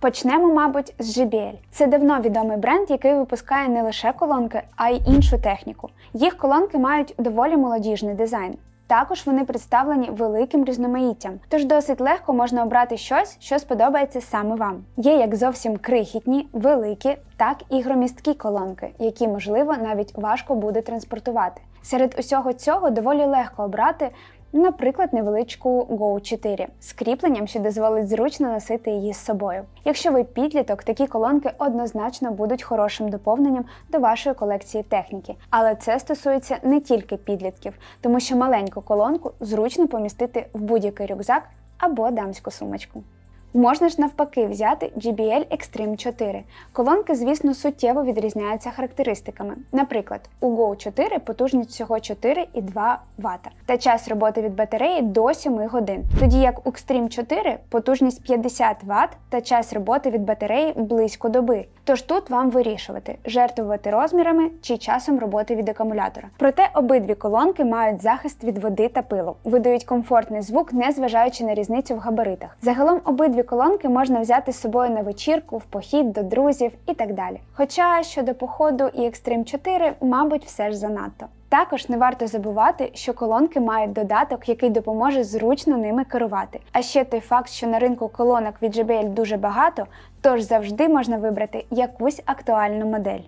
Почнемо, мабуть, з JBL. Це давно відомий бренд, який випускає не лише колонки, а й іншу техніку. Їх колонки мають доволі молодіжний дизайн. Також вони представлені великим різноманіттям, тож досить легко можна обрати щось, що сподобається саме вам. Є як зовсім крихітні, великі, так і громісткі колонки, які, можливо, навіть важко буде транспортувати. Серед усього цього доволі легко обрати. Наприклад, невеличку Go 4 з кріпленням, що дозволить зручно носити її з собою. Якщо ви підліток, такі колонки однозначно будуть хорошим доповненням до вашої колекції техніки. Але це стосується не тільки підлітків, тому що маленьку колонку зручно помістити в будь-який рюкзак або дамську сумочку. Можна ж навпаки взяти JBL Extreme 4. Колонки, звісно, суттєво відрізняються характеристиками. Наприклад, у Go 4 потужність всього 4,2 Вт та час роботи від батареї до 7 годин. Тоді як у Extreme 4 потужність 50 Вт та час роботи від батареї близько доби. Тож тут вам вирішувати, жертвувати розмірами чи часом роботи від акумулятора. Проте обидві колонки мають захист від води та пилу, видають комфортний звук, незважаючи на різницю в габаритах. Загалом обидві колонки можна взяти з собою на вечірку, в похід до друзів і так далі. Хоча щодо походу і Extreme 4, мабуть, все ж занадто. Також не варто забувати, що колонки мають додаток, який допоможе зручно ними керувати. А ще той факт, що на ринку колонок від JBL дуже багато, тож завжди можна вибрати якусь актуальну модель.